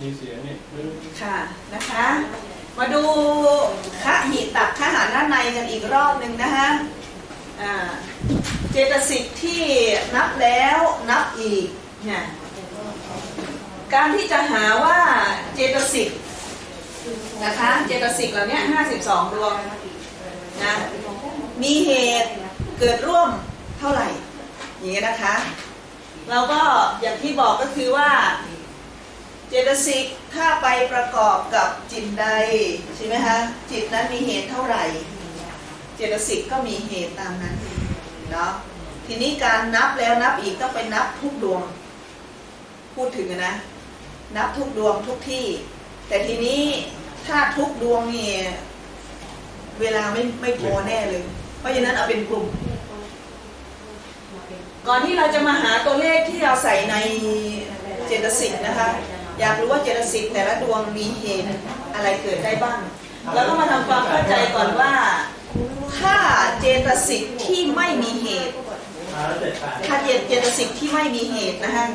มีเสียงนี่ค่ะนะคะ มาดูคะหิตักขหารด้านในกันอีกรอบหนึ่งนะคะเจตสิกที่นับแล้วนับอีกเนี่ยการที่จะหาว่าเจตสิกนะคะเจตสิกเหล่านี้52ดวงนะมีเหตุเกิดร่วมเท่าไหร่อย่างนี้ยนะคะ เราก็อย่างที่บอกก็คือว่า เจตสิกถ้าไปประกอบกับจิตใดใช่ไหมคะจิตนั้นมีเหตุเท่าไหร่ เจตสิกก็มีเหตุตามนั้นเนาะทีนี้การนับแล้วนับอีกต้องไปนับทุกดวง พูดถึงนะ นับทุกดวงทุกที่ แต่ทีนี้ถ้าทุกดวงนี่เวลาไม่ไม่พอแน่เลย เพราะฉะนั้นเอาเป็นกลุ่ม ก่อนที่เราจะมาหาตัวเลขที่เราใส่ในเจตสิกนะคะ อยากรู้ว่าเจตสิกแต่ละดวงมีเหตุอะไรเกิดได้บ้าง แล้วก็มาทำความเข้าใจก่อนว่าถ้าเจตสิกที่ไม่มีเหตุถ้าเจตเจตสิกที่ไม่มีเหตุนะคะ